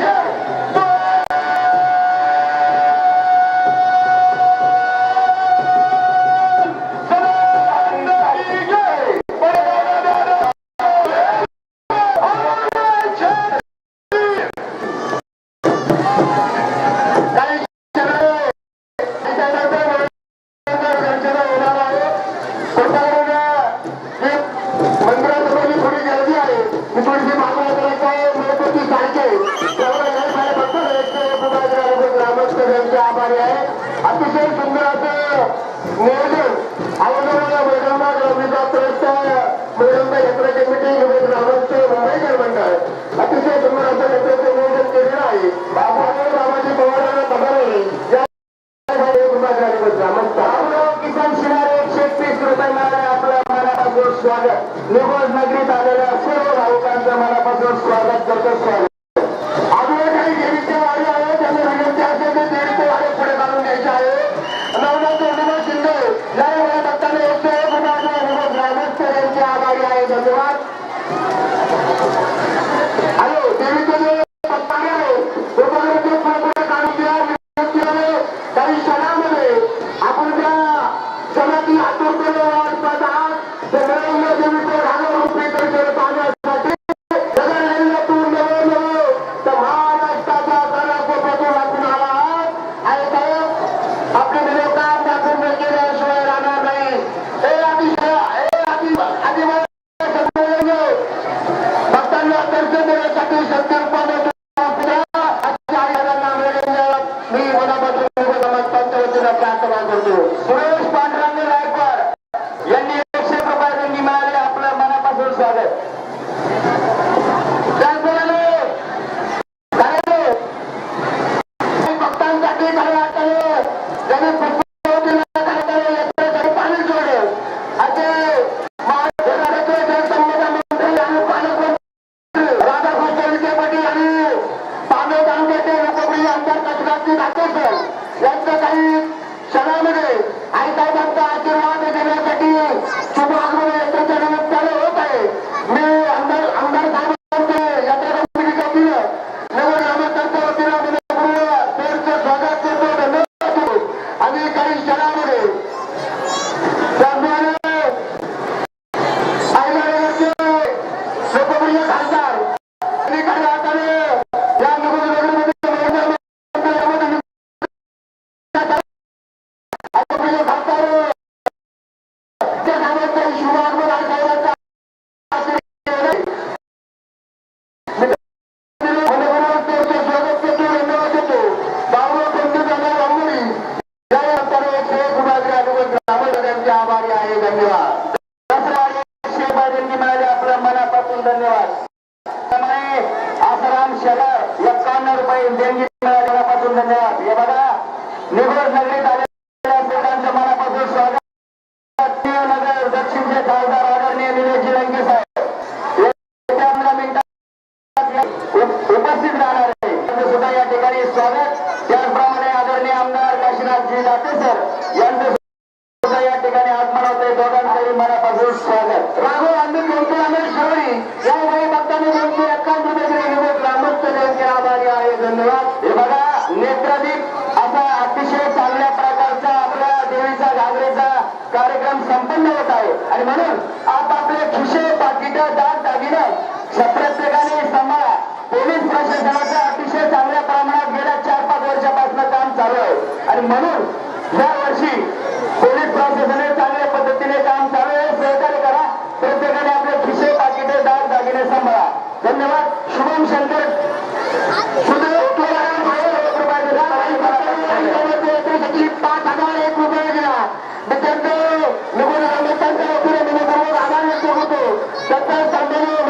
Let's! स्वागत. निघोज नगरीत आलेल्या सर्व भाविकांचं मनापासून स्वागत करतो. स्वागत porque Hallelujah.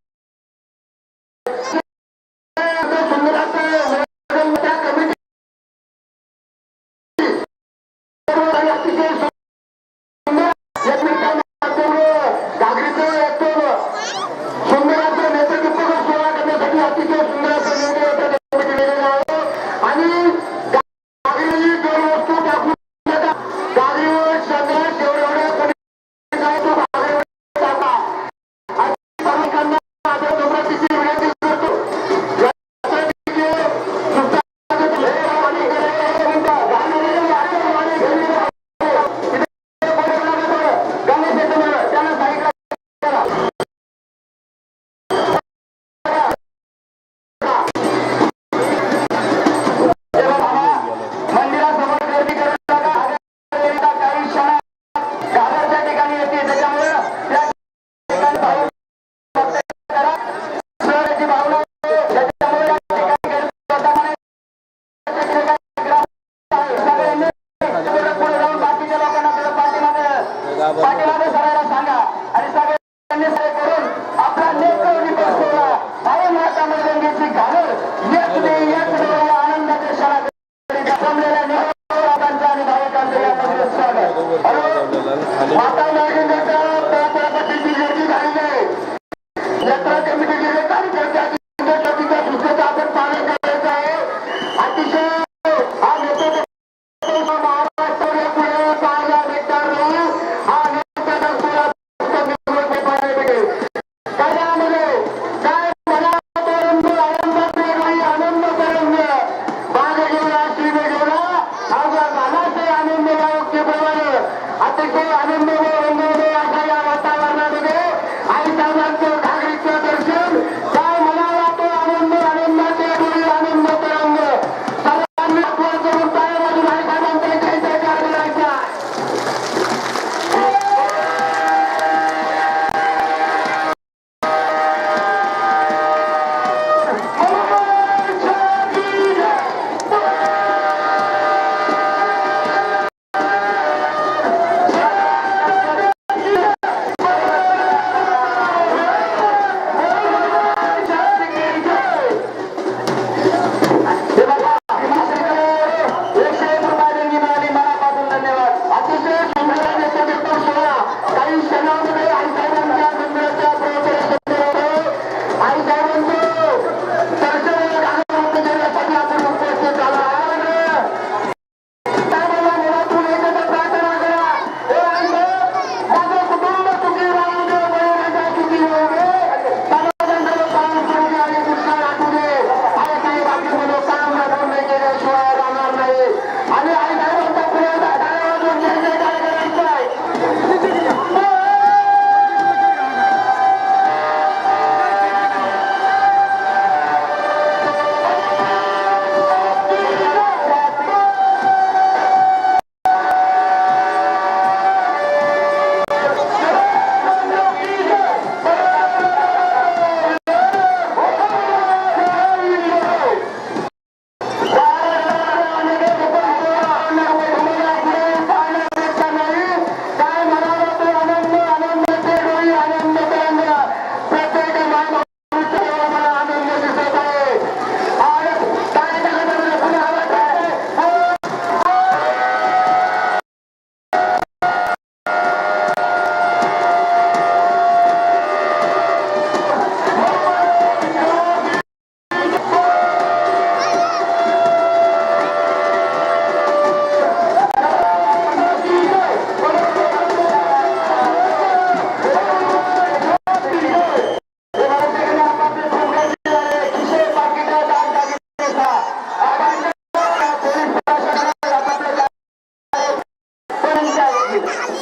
大力，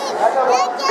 别叫。